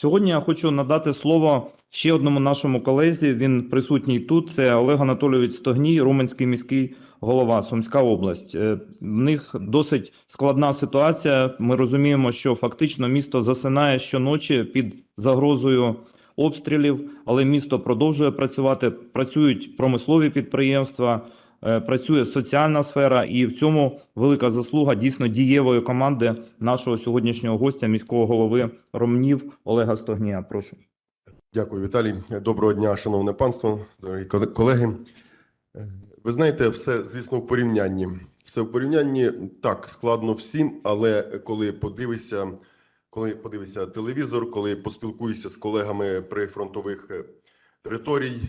Сьогодні я хочу надати слово ще одному нашому колезі. Він присутній тут. Це Олег Анатолійович Стогній, Руменський міський голова, Сумська область. Е, В них досить складна ситуація. Ми розуміємо, що фактично місто засинає щоночі під загрозою обстрілів, але місто продовжує працювати. Працюють промислові підприємства. Е, Працює соціальна сфера, і в цьому велика заслуга дійсно дієвої команди нашого сьогоднішнього гостя, міського голови Ромнів Олега Стогнія. Прошу. Дякую, Віталій. Доброго дня, шановне панство, дорогі колеги. Е, Ви знаєте, все, звісно, в порівнянні. Все в порівнянні так складно всім, але коли подивишся, коли подивишся телевізор, коли поспілкуєшся з колегами прифронтових е, територій,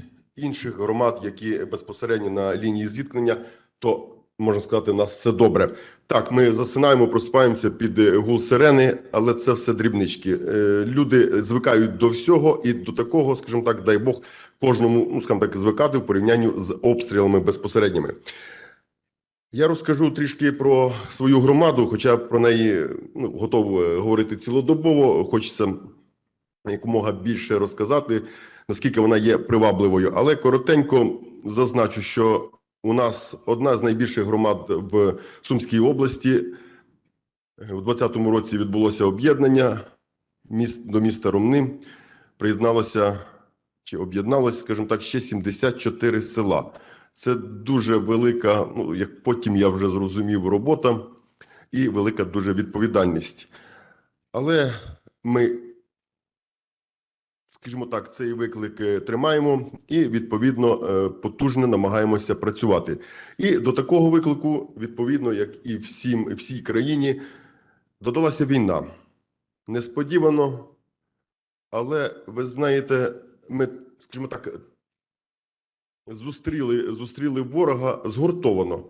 інших громад, які безпосередньо на лінії зіткнення, то можна сказати, у нас все добре. Так, ми засинаємо, просипаємося під е, гул сирени, але це все дрібнички. Е, Люди звикають до всього і до такого, скажімо так, дай Бог, кожному, ну скажімо так, звикати в порівнянні з обстрілами безпосередніми. Я розкажу трішки про свою громаду, хоча про неї ну, готов е, говорити цілодобово. Хочеться якомога більше розказати, наскільки вона є привабливою. Але коротенько зазначу, що у нас одна з найбільших громад в Сумській області. У 2020 році відбулося об'єднання до міста Ромни. Приєдналося чи об'єдналося, скажімо так, ще 74 села. Це дуже велика, ну як потім я вже зрозумів, робота і велика дуже відповідальність. Але ми, скажімо так, цей виклик е, тримаємо і відповідно е, потужно намагаємося працювати. І до такого виклику, відповідно, як і всім всій країні, додалася війна. Несподівано, але ви знаєте, ми, скажімо так, зустріли, зустріли ворога згуртовано.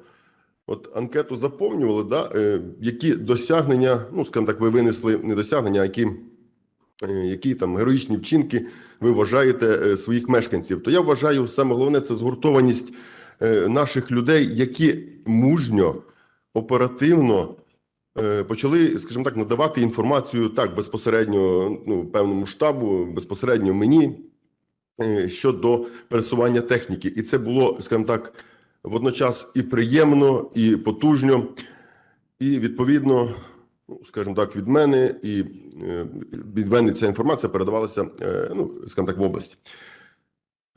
От анкету заповнювали, да, е, які досягнення, ну, скажімо так, ви винесли не досягнення, а які, які там героїчні вчинки ви вважаєте е, своїх мешканців. То я вважаю, саме головне це згуртованість е, наших людей, які мужньо, оперативно е, почали, скажімо так, надавати інформацію так безпосередньо ну, певному штабу, безпосередньо мені е, щодо пересування техніки. І це було, скажімо так, водночас і приємно, і потужно, і відповідно, ну, скажімо так, від мене і е, від мене ця інформація передавалася, е, ну, скажімо так, в область.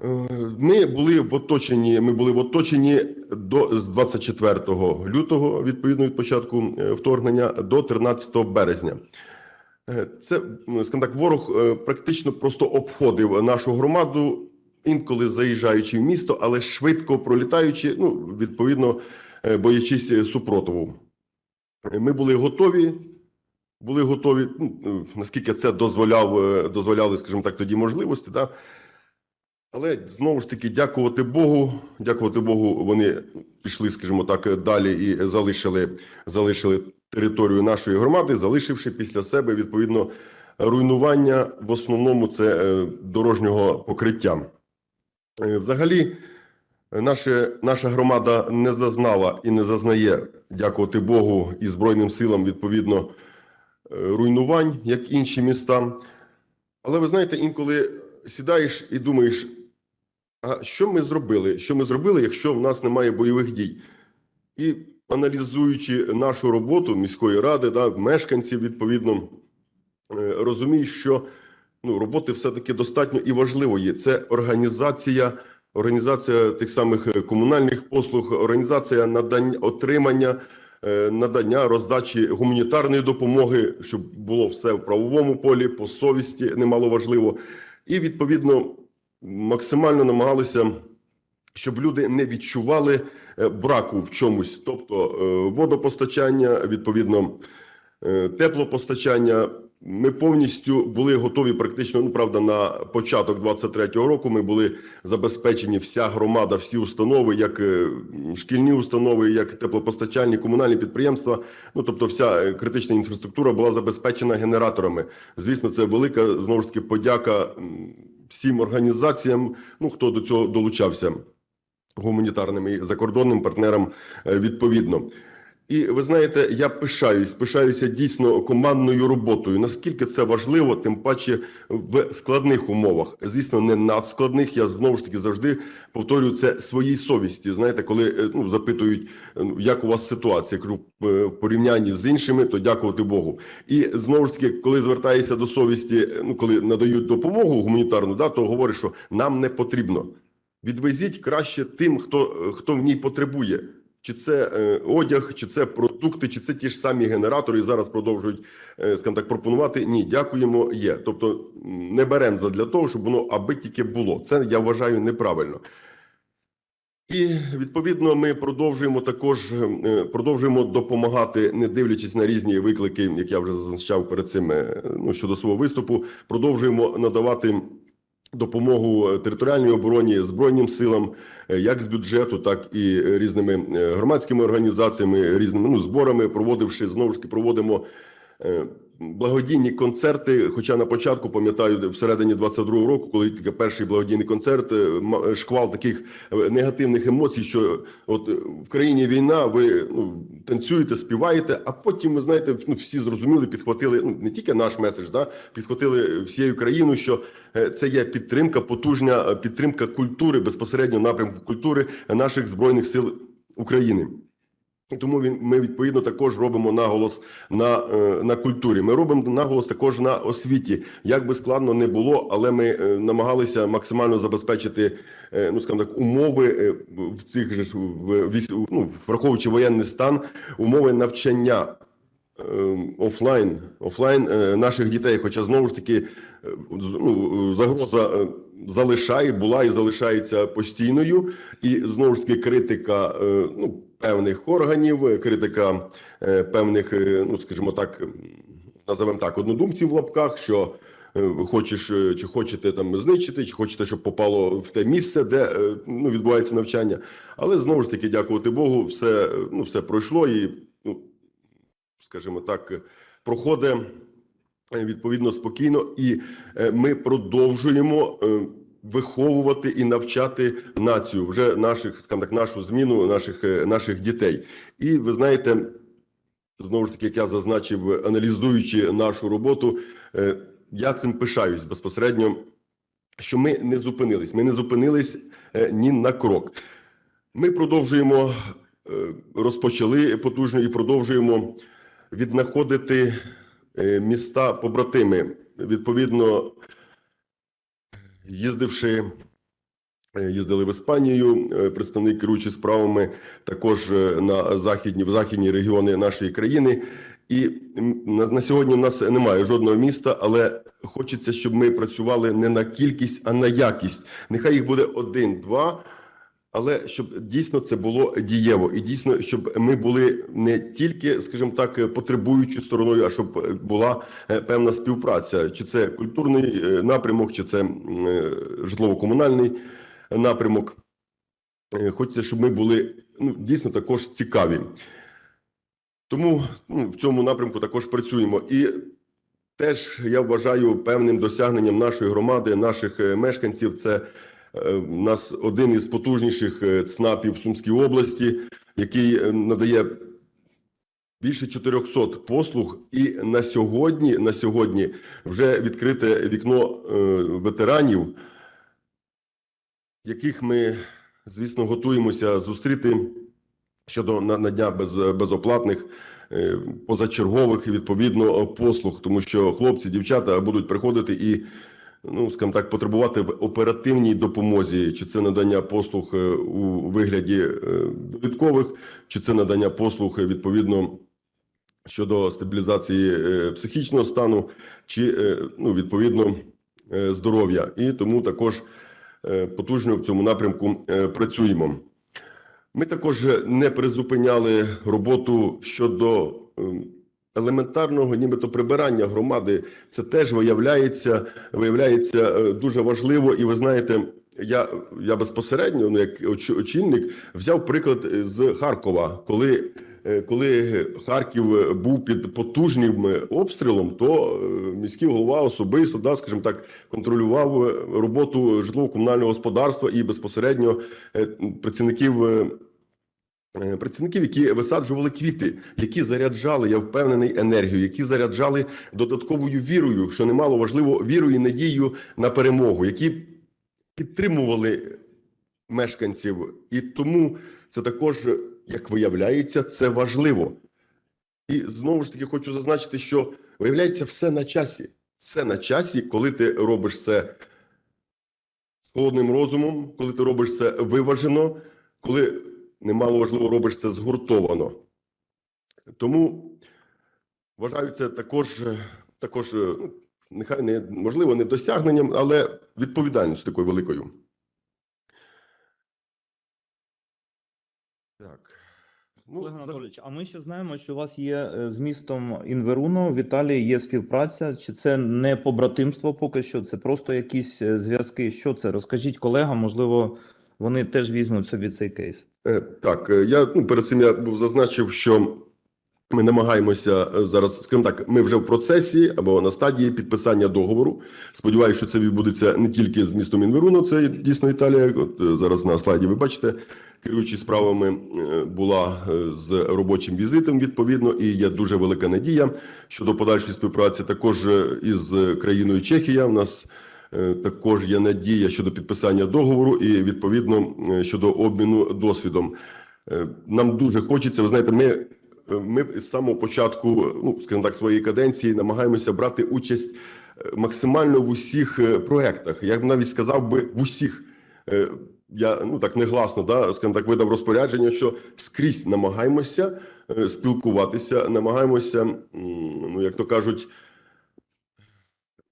Е, Ми були в оточенні. Ми були в оточенні до з 24 лютого, відповідно від початку е, вторгнення, до 13 березня. Е, Це, скажімо так, ворог е, практично просто обходив нашу громаду, інколи заїжджаючи в місто, але швидко пролітаючи, ну, відповідно, е, боячись супротиву. Е, Ми були готові, були готові, ну, е, наскільки це дозволяв, е, дозволяли, скажімо так, тоді можливості. Да? Але знову ж таки, дякувати Богу, дякувати Богу, вони пішли, скажімо так, далі і залишили, залишили територію нашої громади, залишивши після себе відповідно руйнування в основному це е, дорожнього покриття. Взагалі, наше, наша громада не зазнала і не зазнає, дякувати Богу і Збройним силам, відповідно, руйнувань, як інші міста. Але ви знаєте, інколи сідаєш і думаєш, а що ми зробили? Що ми зробили, якщо в нас немає бойових дій? І аналізуючи нашу роботу міської ради, да, мешканців, відповідно, е, розумієш, що ну, роботи все-таки достатньо і важливо є. Це організація, організація тих самих е, комунальних послуг, організація надання отримання, е, надання роздачі гуманітарної допомоги, щоб було все в правовому полі, по совісті немало важливо. І відповідно максимально намагалися, щоб люди не відчували е, браку в чомусь, тобто е, водопостачання, відповідно, е, теплопостачання. Ми повністю були готові практично, ну правда, на початок 23-го року. Ми були забезпечені вся громада, всі установи, як е, шкільні установи, як теплопостачальні, комунальні підприємства. Ну тобто, вся е, критична інфраструктура була забезпечена генераторами. Звісно, це велика знову ж таки подяка всім організаціям, ну хто до цього долучався гуманітарним і закордонним партнерам е, відповідно. І ви знаєте, я пишаюсь, пишаюся дійсно командною роботою. Наскільки це важливо, тим паче в складних умовах. Звісно, не надскладних. Я знову ж таки завжди повторюю це своїй совісті. Знаєте, коли е, ну, запитують, е, ну, як у вас ситуація, кажу, е, в порівнянні з іншими, то дякувати Богу. І знову ж таки, коли звертаєшся до совісті, ну коли надають допомогу гуманітарну, да, то говорять, що нам не потрібно. Відвезіть краще тим, хто, хто в ній потребує. Чи це е, одяг, чи це продукти, чи це ті ж самі генератори, і зараз продовжують, е, скажімо так, пропонувати. Ні, дякуємо, є. Тобто не беремо для того, щоб воно аби тільки було. Це я вважаю неправильно. І відповідно ми продовжуємо також е, продовжуємо допомагати, не дивлячись на різні виклики, як я вже зазначав перед цим е, ну, щодо свого виступу. Продовжуємо надавати допомогу е, територіальній обороні, збройним силам, е, як з бюджету, так і е, різними громадськими організаціями, різними ну, зборами, проводивши знову ж таки, проводимо. Е, Благодійні концерти, хоча на початку пам'ятаю, всередині 22-го року, коли тільки перший благодійний концерт, е, шквал таких е, негативних емоцій, що от е, в країні війна, ви ну, танцюєте, співаєте, а потім, ви знаєте, ну, всі зрозуміли, підхватили ну, не тільки наш меседж, да, підхватили всією країною, що е, це є підтримка, потужна е, підтримка культури, безпосередньо напрямку культури наших збройних сил України. Тому він ми відповідно також робимо наголос на, е, на культурі. Ми робимо наголос також на освіті. Як би складно не було, але ми е, намагалися максимально забезпечити, е, ну скажімо так, умови в цих же в ну, враховуючи воєнний стан, умови навчання. е, Офлайн, офлайн наших дітей, хоча знову ж таки ну, загроза залишає, була і залишається постійною, і знову ж таки критика ну, певних органів, е, критика е, певних, е, ну скажімо так, називаємо так, однодумців в лапках, що хочеш чи хочете там знищити, чи хочете, щоб попало в те місце, де ну, відбувається навчання. Але знову ж таки, дякувати Богу, все, ну, все пройшло і, ну, скажімо так, проходить відповідно спокійно, і ми продовжуємо виховувати і навчати націю вже наших, скажімо так, нашу зміну наших, е, наших дітей. І ви знаєте, знову ж таки, як я зазначив, аналізуючи нашу роботу, е, я цим пишаюсь безпосередньо, що ми не зупинились. Ми не зупинились е, ні на крок. Ми продовжуємо розпочали потужно і продовжуємо віднаходити міста побратими. Відповідно, їздивши, е, їздили в Іспанію, е, представник керуючи справами також е, на західні в західні регіони нашої країни. І на, на сьогодні в нас немає жодного міста, але хочеться, щоб ми працювали не на кількість, а на якість. Нехай їх буде один, два. Але щоб дійсно це було дієво, і дійсно, щоб ми були не тільки, скажімо так, потребуючою стороною, а щоб була е, певна співпраця, чи це культурний е, напрямок, чи це е, житлово-комунальний напрямок. Хочеться, щоб ми були ну, дійсно також цікаві. Тому ну, в цьому напрямку також працюємо. І теж я вважаю певним досягненням нашої громади, наших мешканців. Це е, в нас один із потужніших е, ЦНАПів в Сумській області, який е, надає більше 400 послуг. І на сьогодні, на сьогодні вже відкрите вікно ветеранів, яких ми, звісно, готуємося зустріти щодо на- надання без, безоплатних позачергових відповідно послуг, тому що хлопці, дівчата будуть приходити і, ну скажімо так, потребувати в оперативній допомозі, чи це надання послуг е, у вигляді е, довідкових, чи це надання послуг е, відповідно. Щодо стабілізації психічного стану чи ну, відповідно здоров'я, і тому також потужно в цьому напрямку працюємо. Ми також не призупиняли роботу щодо ем, елементарного, нібито прибирання громади. Це теж виявляється, виявляється е, дуже важливо. І ви знаєте, я, я безпосередньо, ну як оч- очільник, взяв приклад е, з Харкова, коли. е, Коли Харків був під потужним обстрілом, то міський голова особисто, да, скажімо так, контролював роботу житлово-комунального господарства і безпосередньо працівників працівників, які висаджували квіти, які заряджали, я впевнений, енергію, які заряджали додатковою вірою, що немало важливо, вірою і надією на перемогу, які підтримували мешканців. І тому це також, як виявляється, це важливо. І знову ж таки хочу зазначити, що виявляється все на часі. Все на часі, коли ти робиш це холодним розумом, коли ти робиш це виважено, коли немало важливо робиш це згуртовано. Тому вважаю це також, е, також е, ну, нехай не можливо не досягненням, але відповідальністю такою великою. Так. Ну, Олег Анатолійович, а ми ще знаємо, що у вас є е, з містом Інверуно в Італії є співпраця. Чи це не побратимство поки що? Це просто якісь зв'язки? Що це? Розкажіть колегам, можливо, вони теж візьмуть собі цей кейс. Е, Так, е, я ну, перед цим я був зазначив, що ми намагаємося е, зараз, скажімо так, ми вже в процесі або на стадії підписання договору. Сподіваюся, що це відбудеться не тільки з містом Інверуно, це дійсно Італія. От зараз на слайді ви бачите, керуючи справами була з робочим візитом відповідно, і є дуже велика надія щодо подальшої співпраці. Також із країною Чехія у нас. Е, Також є надія щодо підписання договору і відповідно е, щодо обміну досвідом. Е, Нам дуже хочеться. Ви знаєте, ми, ми з самого початку, ну скажімо так, своєї каденції намагаємося брати участь максимально в усіх проектах. Я б навіть сказав би в усіх. Я ну так негласно, да, скажімо так, видав розпорядження, що скрізь намагаємося спілкуватися, намагаємося, ну як то кажуть,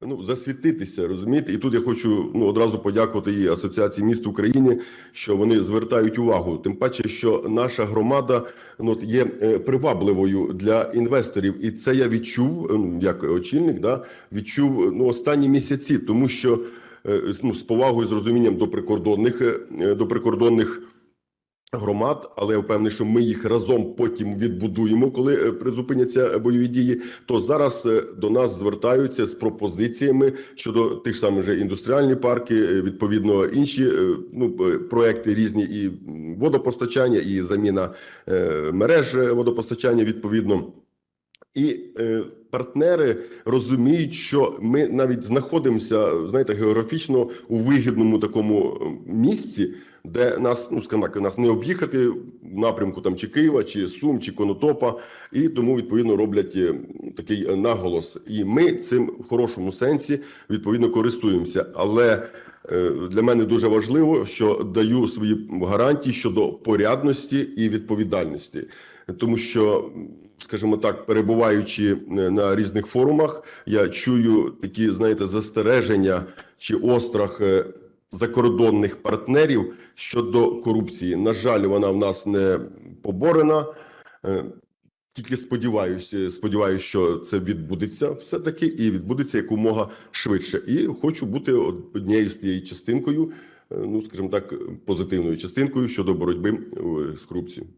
ну, засвітитися, розумієте? І тут я хочу ну, одразу подякувати і Асоціації міст України, що вони звертають увагу. Тим паче, що наша громада ну, є е, привабливою для інвесторів. І це я відчув, е, як очільник, да, відчув ну, останні місяці, тому що е, ну, з повагою, з розумінням до прикордонних, е, до прикордонних громад, але я впевнений, що ми їх разом потім відбудуємо, коли е, призупиняться бойові дії. То зараз е, до нас звертаються з пропозиціями щодо тих самих же індустріальні парки, е, відповідно інші е, ну е, проекти різні, і водопостачання, і заміна е, мереж е, водопостачання відповідно. І е, партнери розуміють, що ми навіть знаходимося, знаєте, географічно у вигідному такому е, місці, де нас, ну скажімо нас не об'їхати в напрямку там чи Києва, чи Сум, чи Конотопа, і тому відповідно роблять е, такий наголос. І ми цим в хорошому сенсі відповідно користуємося. Але е, для мене дуже важливо, що даю свої гарантії щодо порядності і відповідальності, тому що, скажімо так, перебуваючи е, на різних форумах, я чую такі, знаєте, застереження чи острах е, закордонних партнерів щодо корупції. На жаль, вона в нас не поборена. Е, Тільки сподіваюся, сподіваюся, що це відбудеться все таки, і відбудеться якомога швидше. І хочу бути однією з тією частинкою, ну скажімо так, позитивною частинкою щодо боротьби з корупцією.